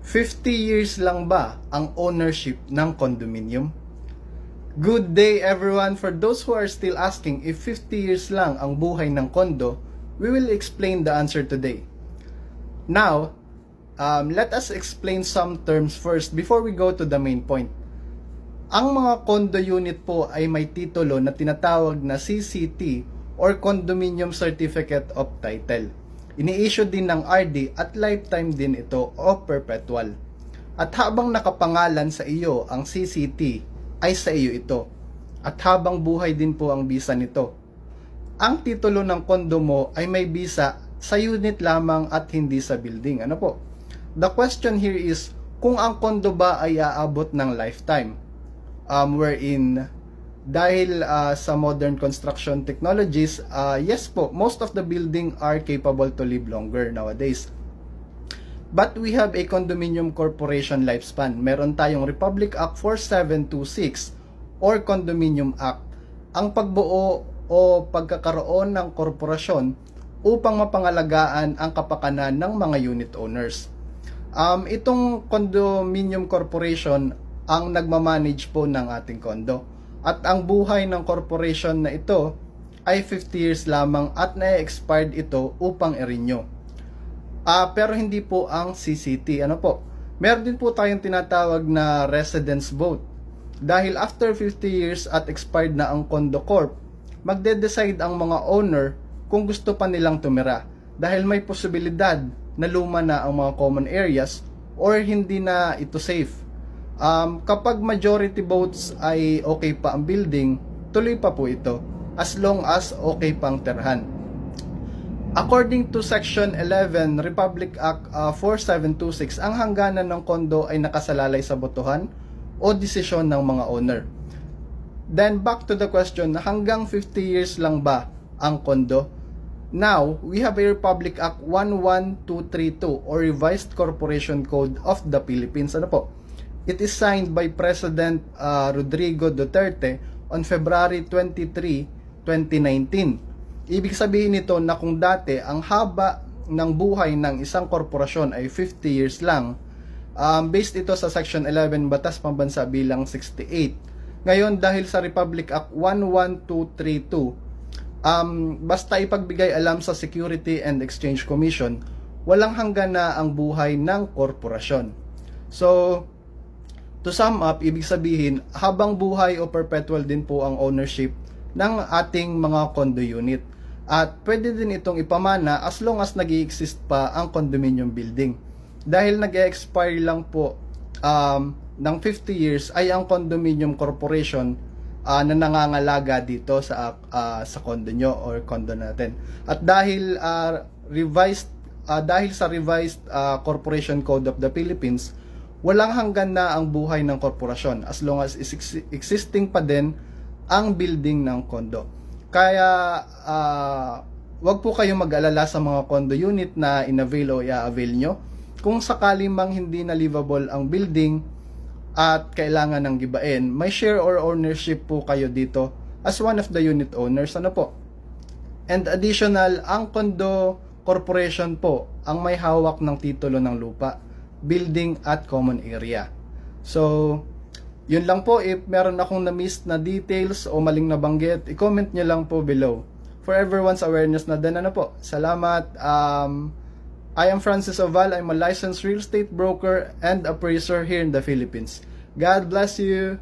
50 years lang ba ang ownership ng condominium? Good day everyone! For those who are still asking if 50 years lang ang buhay ng kondo, we will explain the answer today. Now, um, let us explain some terms first before we go to the main point. Ang mga condo unit po ay may titulo na tinatawag na CCT or Condominium Certificate of Title. Ini-issue din ng RD at lifetime din ito o perpetual. At habang nakapangalan sa iyo ang CCT, ay sa iyo ito. At habang buhay din po ang bisa nito. Ang titulo ng kondo mo ay may bisa sa unit lamang at hindi sa building. Ano po? The question here is kung ang kondo ba ay aabot ng lifetime um, wherein dahil uh, sa modern construction technologies, uh, yes po, most of the building are capable to live longer nowadays. But we have a condominium corporation lifespan. Meron tayong Republic Act 4726 or Condominium Act. Ang pagbuo o pagkakaroon ng korporasyon upang mapangalagaan ang kapakanan ng mga unit owners. Um, itong condominium corporation ang nagmamanage po ng ating kondo. At ang buhay ng corporation na ito ay 50 years lamang at na-expired ito upang i-renew. Ah, pero hindi po ang CCT. Ano po? Meron din po tayong tinatawag na residence vote. Dahil after 50 years at expired na ang condo corp, magde-decide ang mga owner kung gusto pa nilang tumira. Dahil may posibilidad na luma na ang mga common areas or hindi na ito safe. Um, kapag majority votes ay okay pa ang building, tuloy pa po ito as long as okay pang terhan. According to Section 11 Republic Act uh, 4726, ang hangganan ng kondo ay nakasalalay sa botohan o desisyon ng mga owner. Then back to the question, hanggang 50 years lang ba ang kondo? Now, we have a Republic Act 11232 or Revised Corporation Code of the Philippines. Ano po? It is signed by President uh, Rodrigo Duterte on February 23, 2019. Ibig sabihin nito na kung dati ang haba ng buhay ng isang korporasyon ay 50 years lang, um, based ito sa Section 11 Batas Pambansa bilang 68. Ngayon dahil sa Republic Act 11232, um, basta ipagbigay alam sa Security and Exchange Commission, walang hanggan na ang buhay ng korporasyon. So, to sum up, ibig sabihin, habang buhay o perpetual din po ang ownership ng ating mga condo unit. At pwede din itong ipamana as long as nag exist pa ang condominium building. Dahil nag expire lang po um, ng 50 years ay ang condominium corporation uh, na nangangalaga dito sa uh, sa condo nyo or condo natin. At dahil uh, revised uh, dahil sa revised uh, Corporation Code of the Philippines, walang hanggan na ang buhay ng korporasyon as long as is existing pa din ang building ng kondo. Kaya uh, wag po kayong mag-alala sa mga condo unit na in-avail o i-avail nyo. Kung sakali mang hindi na livable ang building at kailangan ng gibain, may share or ownership po kayo dito as one of the unit owners. Ano po? And additional, ang condo corporation po ang may hawak ng titulo ng lupa, building at common area. So, yun lang po, if meron akong na-miss na details o maling nabanggit, i-comment nyo lang po below. For everyone's awareness na din, ano po, salamat. Um, I am Francis Oval. I'm a licensed real estate broker and appraiser here in the Philippines. God bless you.